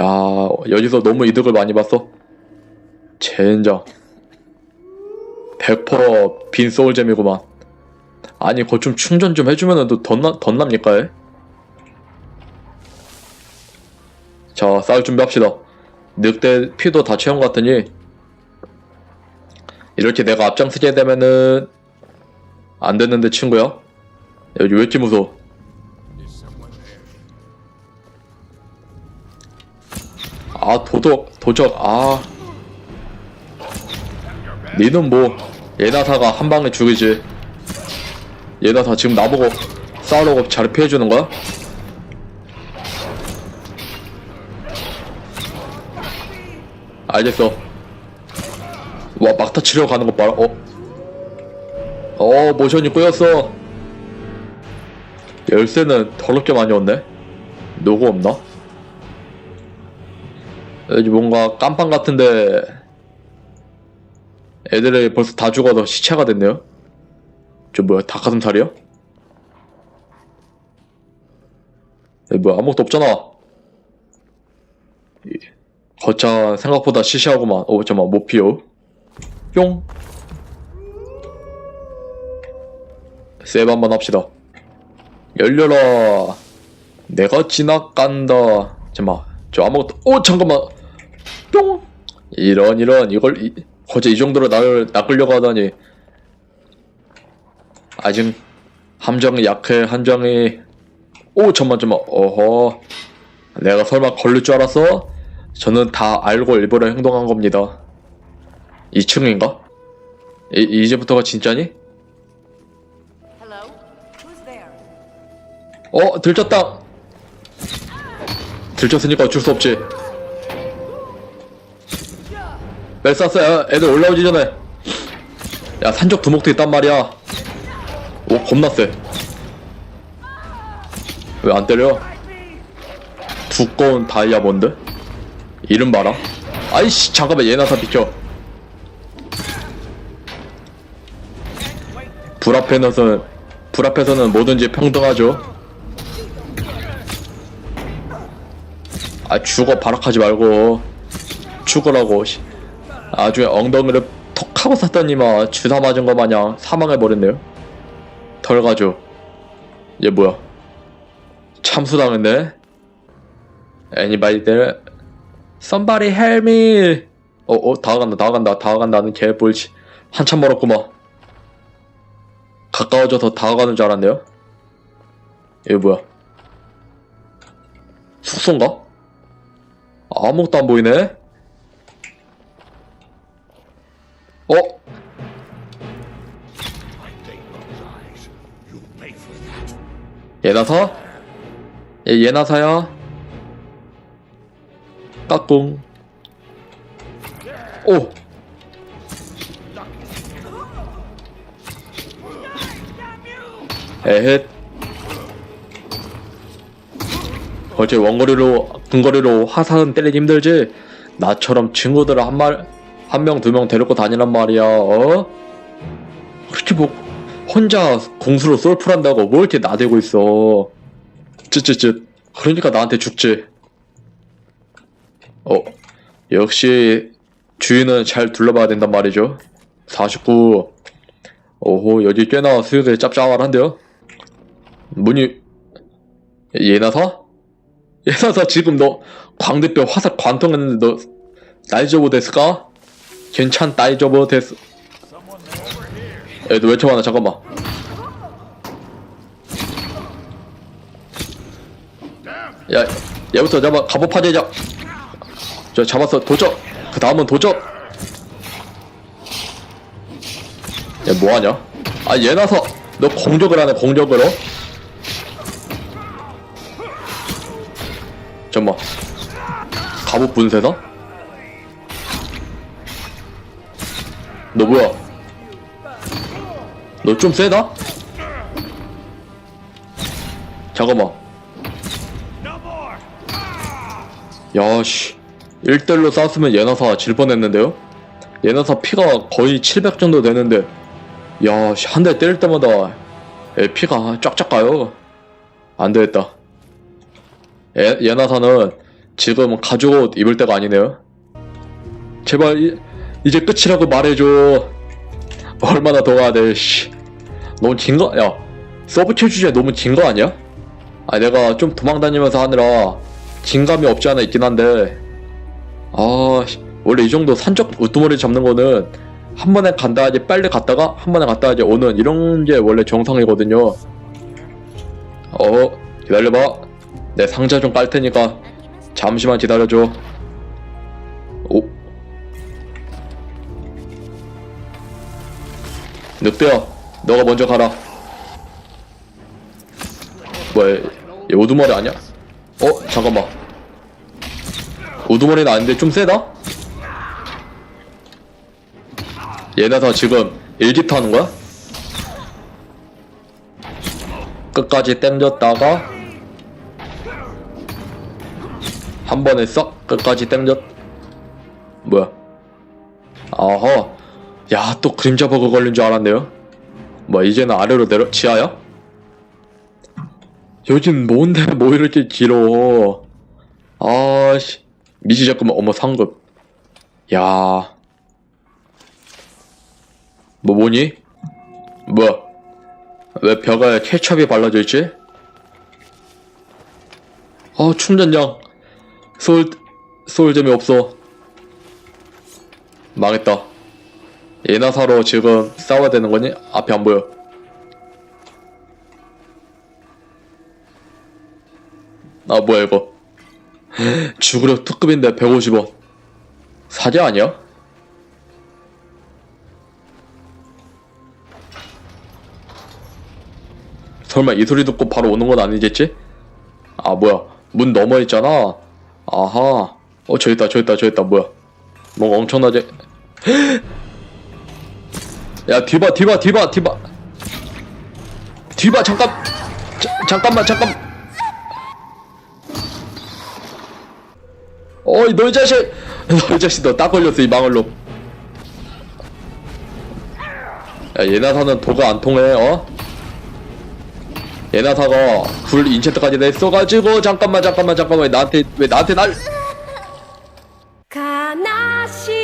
야, 여기서 너무 이득을 많이 봤어. 젠장. 100%빈 소울잼이구만. 아니, 그거 좀 충전 좀 해주면은 또 덧나, 덧납니까, 얘? 자, 싸울 준비합시다. 늑대 피도 다 채운 것 같으니, 이렇게 내가 앞장서게 되면은, 안 됐는데, 친구야? 여기 왜 이렇게 무서워? 아 도덕 도적 아 니는 뭐 예나사가 한 방에 죽이지 예나사 지금 나보고 싸우려고 잘 피해주는 거야? 알겠어 와 막타 치려고 가는 것 봐라 어? 어 모션이 꼬였어 열쇠는 더럽게 많이 왔네 누구 없나? 여기 뭔가 깜빵 같은데 애들이 벌써 다 죽어서 시체가 됐네요. 저 뭐야 닭가슴살이야? 여기 뭐야 아무것도 없잖아. 이, 거창 생각보다 시시하구만. 오 잠깐만 모피오. 뿅. 세이브 한번 합시다. 열려라. 내가 지나간다. 잠깐만 저 아무것도 오 잠깐만 뿅. 이런 이런 이걸 이, 어제 이 정도로 나를 낚으려고 하다니. 아직 함정이 약해 함정이. 오 잠만 잠만. 어허. 내가 설마 걸릴 줄 알았어? 저는 다 알고 일부러 행동한 겁니다. 2층인가? 이, 이제부터가 진짜니? 어 들켰다. 들켰으니까 어쩔 수 없지 멜 쐈어 야 애들 올라오기 전에. 야 산적 두목도 있단 말이야. 오 겁나 쎄왜 안 때려? 두꺼운 다이아몬드? 이름 봐라. 아이씨 잠깐만 얘나 다 비켜. 불 앞에서는 불 앞에서는 뭐든지 평등하죠. 아 죽어 발악하지 말고. 죽으라고 씨. 나중에 엉덩이를 톡 하고 샀더니만 주사 맞은 거 마냥 사망해버렸네요 덜 가죠 얘 뭐야 참수당했네 Anybody there? Somebody help me 어, 어, 다가간다, 다가간다, 다가간다는 개뿔치. 한참 멀었구만. 가까워져서 다가가는 줄 알았네요. 이게 뭐야? 숙소인가? 아무것도 안 보이네? 어? 예나사? 예, 예나사야? 까꿍. 오! 에헷. 어제 원거리로, 근거리로 화살은 때리기 힘들지? 나처럼 친구들을 한 말, 한 명, 두 명 데리고 다니란 말이야, 어? 그렇게 뭐, 혼자 공수로 솔플한다고 뭘 이렇게 나대고 있어. 쯧쯧쯧. 그러니까 나한테 죽지. 어, 역시 주인은 잘 둘러봐야 된단 말이죠. 49. 오호, 여기 꽤나 수요대 짭짤한데요? 문이, 예나사? 예나사 지금 너 광대뼈 화살 관통했는데 너 나이저보 데스까? 괜찮 나이저보 데스 애들 왜 이렇게 많아 잠깐만. 야 얘부터 잡아 갑옷 파괴자. 저 잡았어 도적. 그 다음은 도적. 얘 뭐하냐? 아 얘나서 너 공격을 하네 공격으로. 잠깐만. 갑옷 분쇄다 너 뭐야 너 좀 세다? 잠깐만 야씨 1대1로 싸웠으면 예나사 질 뻔했는데요? 예나사 피가 거의 700 정도 되는데 야씨 한 대 때릴 때마다 애 피가 쫙쫙 가요 안되겠다 예, 예나사는 지금 가죽 옷 입을 때가 아니네요. 제발 이, 이제 끝이라고 말해줘. 얼마나 더 가야 돼? 씨. 너무 긴 거? 야 서브 칠 주제 너무 긴거 아니야? 아 내가 좀 도망다니면서 하느라 긴감이 없지 않아 있긴 한데 아 씨, 원래 이 정도 산적 우두머리 잡는 거는 한 번에 간다 하지 빨리 갔다가 한 번에 갔다 하지 오는 이런 게 원래 정상이거든요. 어 기다려봐 내 상자 좀 깔 테니까 잠시만 기다려줘. 늑대야 너가 먼저 가라. 뭐야 얘 우두머리 아니야? 어 잠깐만 우두머리는 아닌데 좀 세다? 얘네 다 지금 일기타 하는 거야? 끝까지 땡겼다가 한 번에 썩 끝까지 땡겼 뭐야 아하 야 또 그림자 버그 걸린 줄 알았네요. 뭐 이제는 아래로 내려 지하야? 요즘 뭔데 뭐 이렇게 길어? 아씨 미지 잠깐만 어머 상급. 야. 뭐 뭐니? 뭐야 왜 벽에 케첩이 발라져 있지? 아 충전량 소울 소울 재미 없어. 망했다 얘나 사러 지금 싸워야 되는 거니? 앞에 안 보여. 아 뭐야 이거. 주구력 특급인데 150원. 사제 아니야? 설마 이 소리 듣고 바로 오는 건 아니겠지? 아 뭐야. 문 넘어 있잖아. 아하. 어 저기 있다 저기 있다 저기 있다. 뭐야. 뭔가 엄청나게 야 뒤봐 뒤봐 뒤봐 뒤봐 뒤봐 잠깐 자, 잠깐만 잠깐 어이 너이 자식 너이 자식 너 딱 걸렸어 이 망할로 야 얘나사는 도가 안 통해 어? 얘나사가 불 인체트까지 냈어가지고 잠깐만 잠깐만 잠깐만 왜 나한테 왜 나한테 날 悲しみ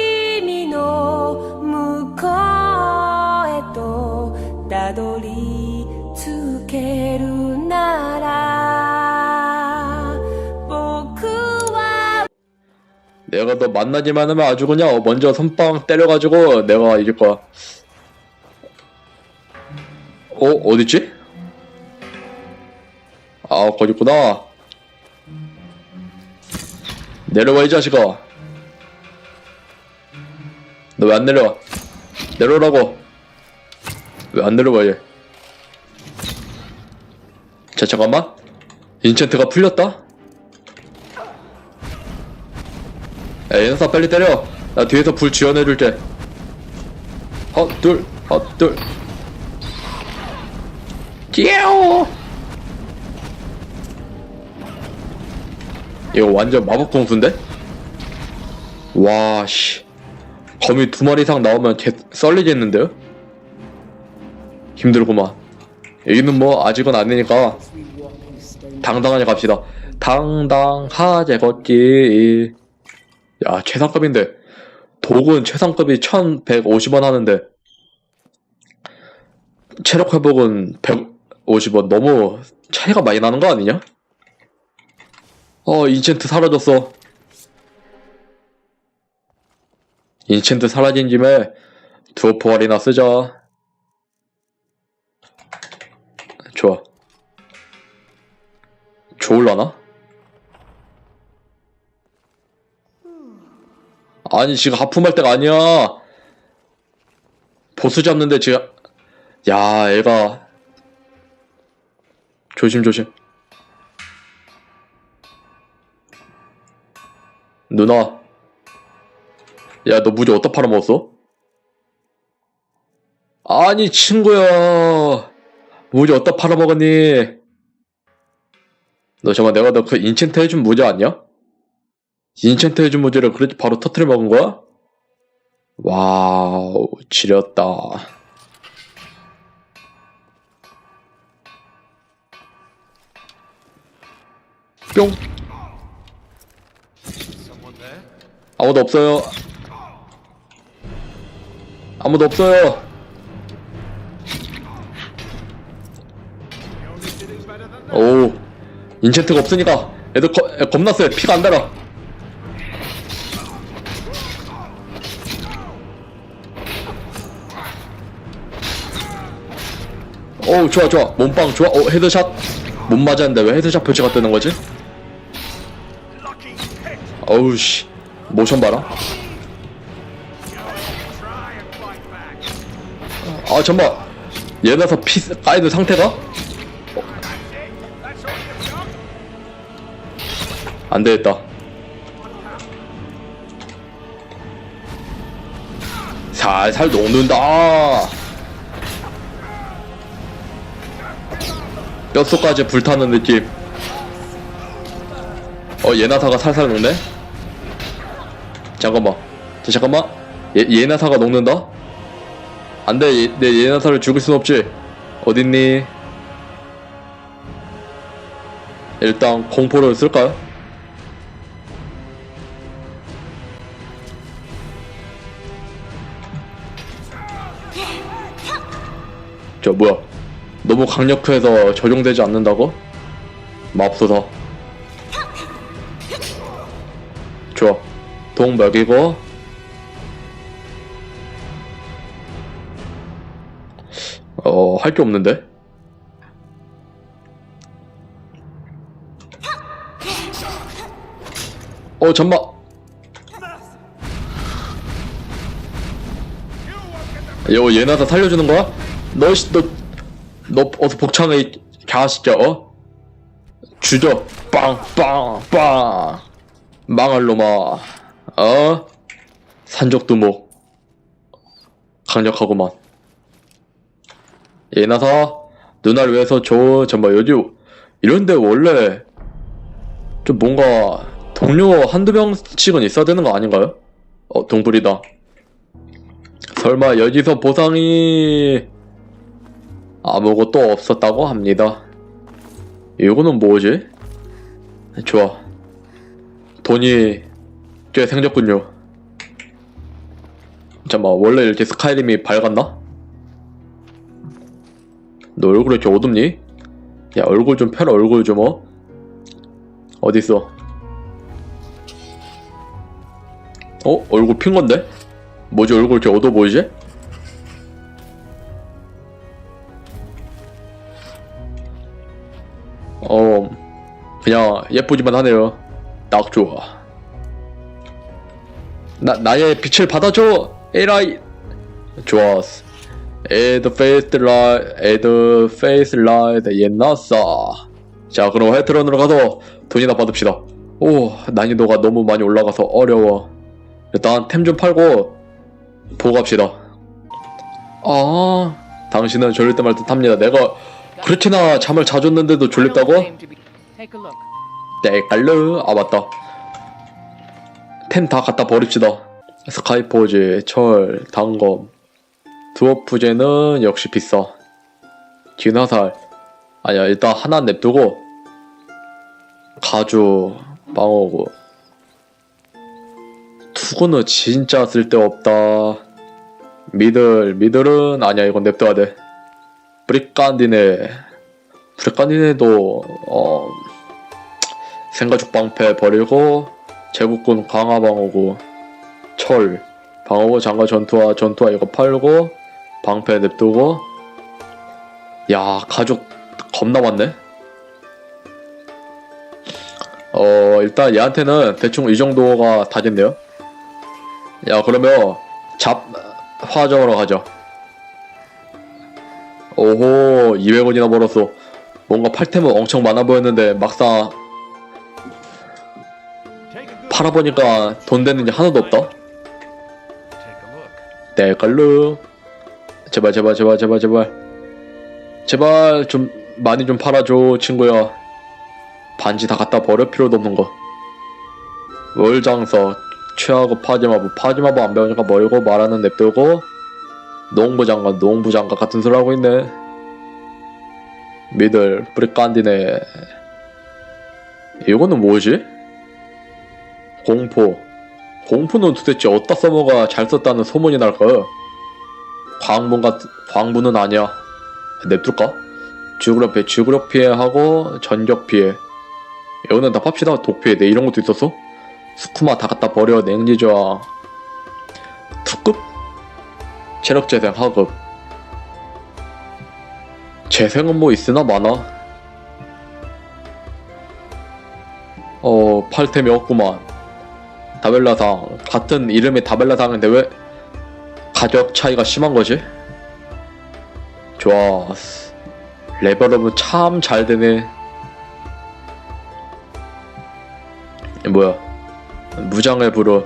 내가 너 만나기만 하면 아주 그냥 먼저 선빵 때려가지고 내가 이길 거야. 어 어딨지? 아 거기 있구나. 내려와 이 자식아. 너 왜 안 내려와? 내려오라고. 왜 안 내려와 얘? 자 잠깐만. 인챈트가 풀렸다. 야, 연사 빨리 때려. 나 뒤에서 불 지원해줄게. 헛둘, 헛둘. 끼야오! 이거 완전 마법 공수인데? 와, 씨. 거미 두 마리 이상 나오면 개, 썰리겠는데요? 힘들구만. 여기는 뭐, 아직은 아니니까, 당당하게 갑시다. 당당하게 걷기. 야, 최상급인데. 독은 최상급이 1150원 하는데. 체력 회복은 150원. 너무 차이가 많이 나는 거 아니냐? 어, 인챈트 사라졌어. 인챈트 사라진 김에 두어 포알이나 쓰자. 좋아. 좋을라나? 아니 지금 하품할 때가 아니야. 보스 잡는데 지금 야 애가. 조심 조심. 누나. 야 너 무지 어디다 팔아먹었어? 아니 친구야. 무지 어디다 팔아먹었니? 너 잠깐 내가 너 그 인챈트 해준 무지 아니야? 인챈트 해준 무지를 그렇게 바로 터트려 먹은 거야? 와우, 지렸다. 뿅. 아무도 없어요. 아무도 없어요. 오, 인챈트가 없으니까 애들 겁, 애 겁났어요. 피가 안 달아. 오, 좋아, 좋아. 몸빵 좋아. 오, 헤드샷. 못 맞았는데 왜 헤드샷 표시가 뜨는 거지? 어우, 씨. 모션 봐라. 아, 잠만. 얘나서 피, 가이드 상태가? 안 되겠다. 살살 녹는다. 뼛속까지 불타는 느낌. 어, 예나사가 살살 녹네? 잠깐만. 자, 잠깐만. 예, 예나사가 녹는다? 안 돼. 예, 내 예나사를 죽일 순 없지. 어딨니? 일단 공포를 쓸까요? 저 뭐야? 너무 강력해서 적용되지 않는다고? 맙소사. 좋아. 동 먹이고. 어, 할 게 없는데? 어, 잠만. 여, 얘나 다 살려주는 거야? 너, 씨, 너, 너 어서 이 개새끼야, 어? 주저, 빵, 빵, 빵. 망할 놈아, 어? 산적두목. 강력하구만. 예나사, 누나를 위해서 저, 정말 여기, 이런데 원래, 좀 뭔가, 동료 한두 명씩은 있어야 되는 거 아닌가요? 어, 동굴이다. 설마 여기서 보상이 아무것도 없었다고 합니다. 이거는 뭐지? 좋아. 돈이 꽤 생겼군요. 잠깐만, 원래 이렇게 스카이림이 밝았나? 너 얼굴 왜 이렇게 어둡니? 야, 얼굴 좀 펴라, 얼굴 좀, 어? 어딨어? 어? 얼굴 핀 건데? 뭐지, 얼굴 이렇게 어두워 보이지? 그냥 예쁘기만 하네요. 딱 좋아. 나, 나의 빛을 받아줘! 에라이! 좋았어. 에드 페이스 라이, 에드 페이스 라이드 옛나싸. 자, 그럼 헤트런으로 가서 돈이나 받읍시다. 오, 난이도가 너무 많이 올라가서 어려워. 일단 템 좀 팔고 보고 갑시다. 아, 당신은 졸릴 때말 듯 합니다. 내가 그렇게나 잠을 자줬는데도 졸립다고? Take a look. 네, 깔르. 아, 맞다. 템 다 갖다 버립시다. 스카이포즈, 철, 단검. 드워프제는 역시 비싸. 진화살. 아니야, 일단 하나 냅두고. 가주, 방어구. 투구는 진짜 쓸데없다. 미들, 미들은 아니야, 이건 냅둬야 돼. 브리칸디네. 브리칸디네도, 어, 생가죽 방패 버리고 제국군 강화 방어구 철 방어구 장가 전투화 전투화 이거 팔고 방패 냅두고. 야 가죽 겁나 많네. 어 일단 얘한테는 대충 이 정도가 다 됐네요. 야 그러면 잡 화정으로 가자 오호 200원이나 벌었어. 뭔가 팔템은 엄청 많아 보였는데 막상 팔아보니까 돈 되는 게 하나도 없다. 내 걸로. 제발 제발 제발 제발 제발. 제발 좀 많이 좀 팔아줘 친구야. 반지 다 갖다 버릴 필요도 없는 거. 월장서 최하고 파지마부 파지마부 안 배우니까 멀고 말하는 냅두고 농부장관 농부장관 같은 소리 하고 있네. 미들 브리칸디네. 이거는 뭐지? 공포. 공포는 도대체 어디다 써먹어야 잘 썼다는 소문이 날까요? 광분 같, 광분은 아니야. 냅둘까? 지구력 피해, 지구력 피해하고 전격 피해. 이거는 다 팝시다. 독피해. 내 이런 것도 있었어? 스쿠마 다 갖다 버려. 냉지 저항. 특급? 체력 재생 하급. 재생은 뭐 있으나 마나? 어, 팔템이 없구만. 다벨라상. 같은 이름의 다벨라상인데 왜 가격 차이가 심한 거지? 좋아. 레벨업은 참 잘 되네. 뭐야. 무장을 부르.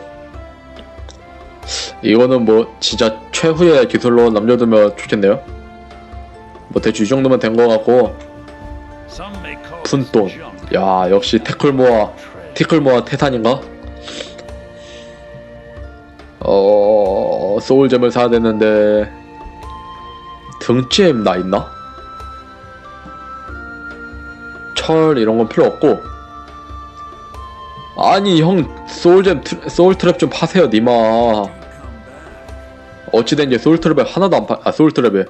이거는 뭐 진짜 최후의 기술로 남겨두면 좋겠네요. 뭐 대충 이 정도면 된 거 같고 푼돈. 야 역시 태클 모아 티클 모아 태산인가? 어 소울잼을 사야 되는데 등짐 나 있나? 철 이런 건 필요 없고. 아니 형 소울잼 트랩 좀 파세요 니마. 어찌된 게 소울 트랩에 하나도 안 파, 아 소울 트랩에.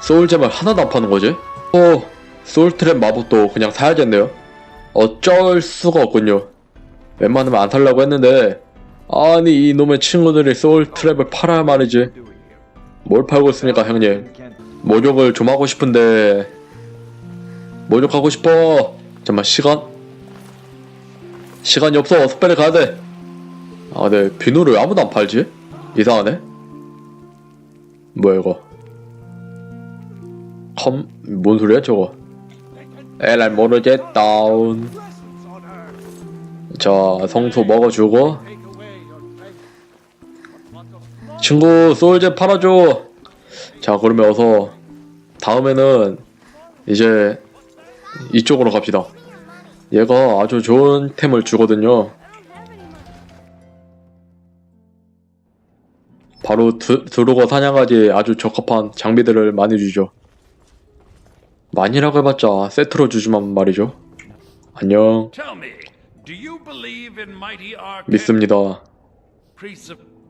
소울잼을 하나도 안 파는 거지? 어 소울 트랩 마법도 그냥 사야겠네요. 어쩔 수가 없군요. 웬만하면 안 살려고 했는데 아니 이놈의 친구들이 소울 트랩을 팔아야 말이지. 뭘 팔고 있습니까 형님? 모욕을 좀 하고 싶은데. 모욕하고 싶어. 잠만 시간? 시간이 없어. 빨리 가야 돼. 아, 네 비누를 왜 아무도 안 팔지? 이상하네. 뭐야 이거? 컴? 뭔 소리야 저거? 에랄 모르겠다 자 성소 먹어주고 친구 소울잼 팔아줘. 자 그러면 어서 다음에는 이제 이쪽으로 갑시다. 얘가 아주 좋은 템을 주거든요. 바로 드, 드루거 사냥하기에 아주 적합한 장비들을 많이 주죠. 많이라고 해봤자 세트로 주지만 말이죠. 안녕. 믿습니다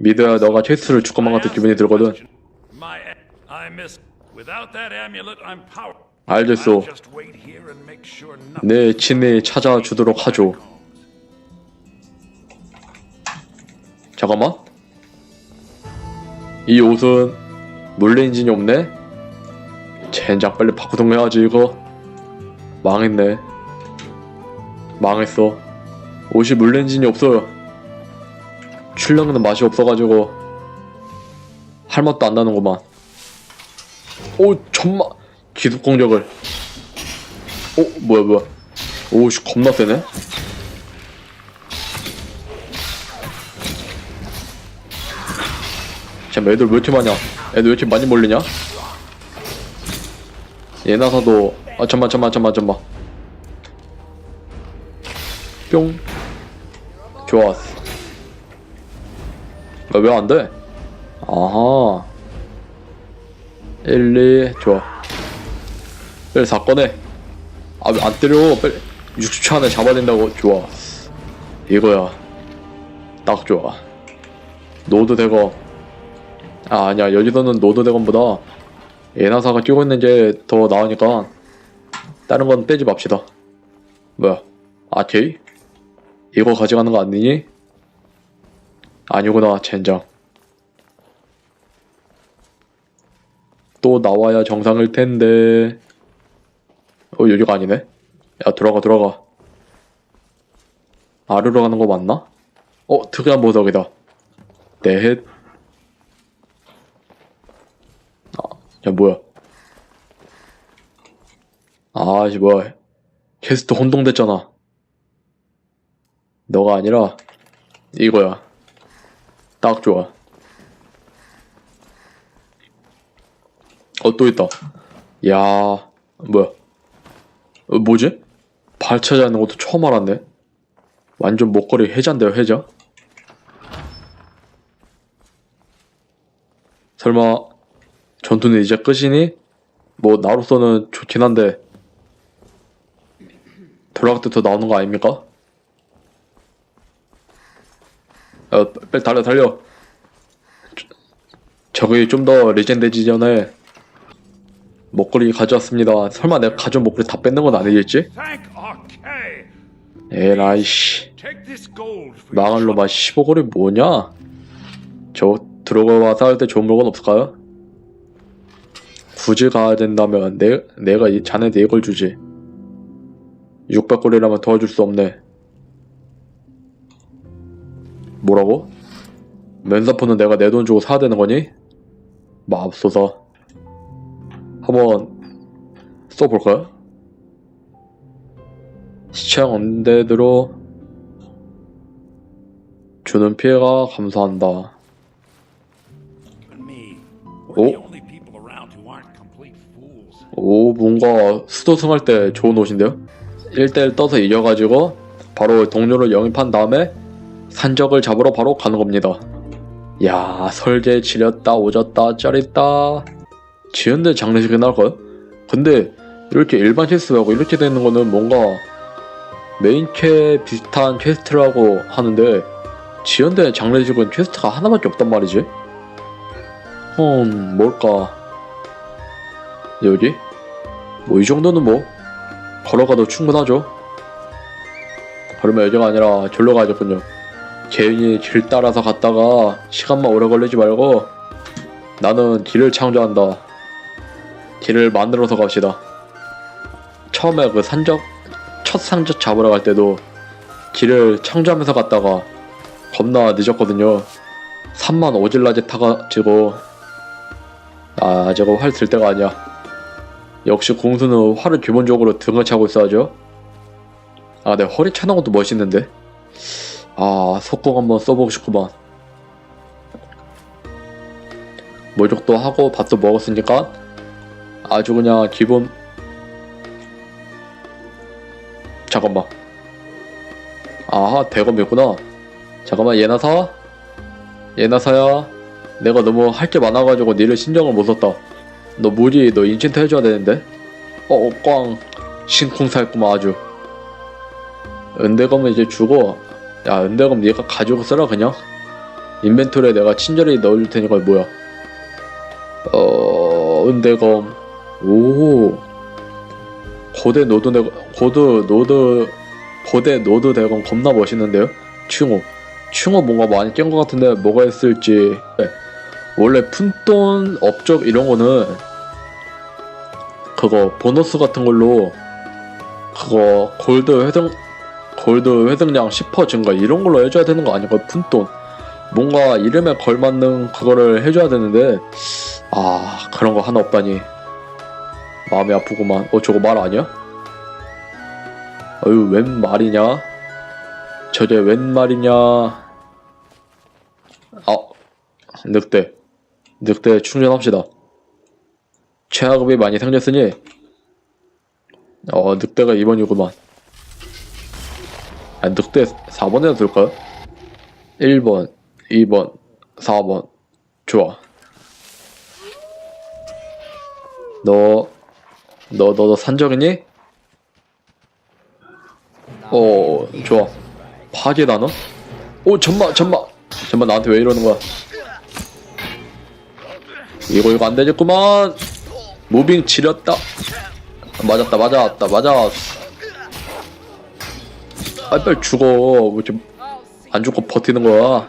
믿어야 너가 체스를 줄 것만 같은 기분이 들거든. 알겠소. 내 친히 찾아주도록 하죠. 잠깐만. 이 옷은 물레 엔진이 없네? 젠장 빨리 바꾸던 거 해야지 이거. 망했네. 망했어. 옷이 물레 엔진이 없어요 출력은 맛이 없어가지고 할 맛도 안 나는구만. 오 천마 기습 공격을. 오 뭐야 뭐야. 오씨 겁나 세네. 잠깐 애들 왜 이렇게 많냐? 애들 왜 이렇게 많이 몰리냐? 예나사도 아 잠만 잠만 잠만 잠만. 뿅. 좋았어. 아, 왜 안 돼? 아하. 1, 2 좋아. 빨리 사건해 아왜안 때려. 빨리. 60초 안에 잡아야 된다고. 좋아. 이거야. 딱 좋아. 노드 대검 아 아니야. 여기서는 노드 대검보다 예나사가 끼고 있는 게 더 나으니까 다른 건 빼지 맙시다. 뭐야? 아케이? 이거 가져가는 거 아니니? 아니구나 젠장. 또 나와야 정상일 텐데. 어 여기가 아니네. 야 들어가 들어가. 아르러 가는 거 맞나? 어 특이한 보석이다. 네헷. 아야 뭐야? 아씨 뭐야. 캐스트 혼동됐잖아. 너가 아니라 이거야 딱 좋아 어 또 있다 야 뭐야 어, 뭐지? 발차지 하는 것도 처음 알았네. 완전 목걸이 해자인데요, 해자? 설마 전투는 이제 끝이니? 뭐 나로서는 좋긴 한데 돌아갈 때 더 나오는 거 아닙니까? 어, 빨리 달려 달려. 저- 저기 좀 더 레전드지 전에. 목걸이 가져왔습니다. 설마 내가 가져온 목걸이 다 뺏는 건 아니겠지? 에라이씨. 망할 놈아 15골이 뭐냐? 저 들어가 싸울 때 좋은 물건 없을까요? 굳이 가야 된다면 내, 내가 이 자네 네걸 주지. 600골이라면 도와줄 수 없네 뭐라고? 면사포는 내가 내 돈 주고 사야 되는 거니? 맙소사 한번 써볼까요? 시청 언데드로 주는 피해가 감사한다. fools. 오, 뭔가 수도승 할 때 좋은 옷인데요? 1대1 떠서 이겨가지고 바로 동료를 영입한 다음에 산적을 잡으러 바로 가는 겁니다. 야, 설계 지렸다, 오졌다, 짜릿다. 지은데 장례식이 나올까요? 근데 이렇게 일반 퀘스트 말고 이렇게 되는 거는 뭔가 메인 캐 비슷한 퀘스트라고 하는데 지연대 장례식은 퀘스트가 하나밖에 없단 말이지? 음, 뭘까? 여기? 뭐 이 정도는 뭐 걸어가도 충분하죠. 그러면 여기가 아니라 절로 가야겠군요. 개인이 길 따라서 갔다가 시간만 오래 걸리지 말고 나는 길을 창조한다. 길을 만들어서 갑시다. 처음에 그 산적 첫 산적 잡으러 갈 때도 길을 창조하면서 갔다가 겁나 늦었거든요. 3만 오질라지 타가지고 아 저거 활 쓸 때가 아니야. 역시 공수는 활을 기본적으로 등을 차고 있어야죠. 아, 내 허리 차는 것도 멋있는데. 아, 속공 한번 써보고 싶구만. 모족도 하고 밥도 먹었으니까 아주 그냥 기본. 잠깐만. 아하, 대검 있구나. 잠깐만, 얘나 사? 얘나 사야. 내가 너무 할 게 많아가지고 니를 신경을 못 썼다. 너 무리 너 인챈트 해줘야 되는데 어, 어, 꽝 신쿵 살구만 아주 은대검은 이제 주고 야 은대검 네가 가지고 써라 그냥. 인벤토리에 내가 친절히 넣을 테니까 뭐야? 어 은대검. 오. 고대 노드 대 고드 노드 고대 노드 대검 겁나 멋있는데요? 충호. 충호 뭔가 많이 깬 것 같은데 뭐가 있을지. 네. 원래 푼돈 업적 이런 거는 그거 보너스 같은 걸로 그거 골드 회등 골드 회등량 10% 증가 이런 걸로 해줘야 되는 거 아닌가 푼돈. 뭔가 이름에 걸맞는 그거를 해줘야 되는데 아 그런 거 하나 없다니. 마음이 아프구만. 어 저거 말 아니야? 어휴 웬 말이냐? 저게 웬 말이냐? 아 늑대. 늑대 충전합시다. 최하급이 많이 생겼으니 어 늑대가 2번이구만. 아 늑대 4번에다 둘까요? 1번, 2번, 4번 좋아. 너, 너, 너, 너 산적이니? 어, 좋아. 파괴 단어? 오, 잠만, 잠만. 잠만, 나한테 왜 이러는 거야? 이거 이거 안 되겠구만. 무빙 지렸다. 맞았다 맞았다 맞았. 아 빨리 죽어. 왜 이렇게 안 죽고 버티는 거야?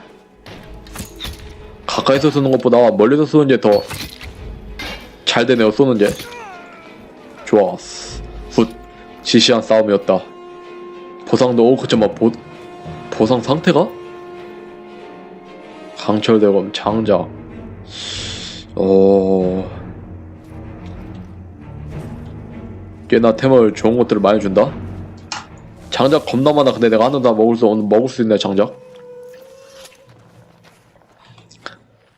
가까이서 쏘는 것보다 멀리서 쏘는 게 더 잘 되네요 쏘는 게. 좋았어. 굿. 지시한 싸움이었다. 보상도 오 그च्या만 보 보상 상태가? 강철대검 장작. 어... 꽤나 템을 좋은 것들을 많이 준다? 장작 겁나 많아. 근데 내가 하나 다 먹을 수 없는 먹을 수 있네 장작.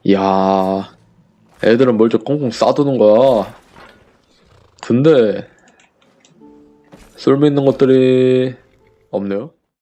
이야 애들은 뭘좀 꽁꽁 싸두는 거야? 근데 쓸모 있는 것들이 없네요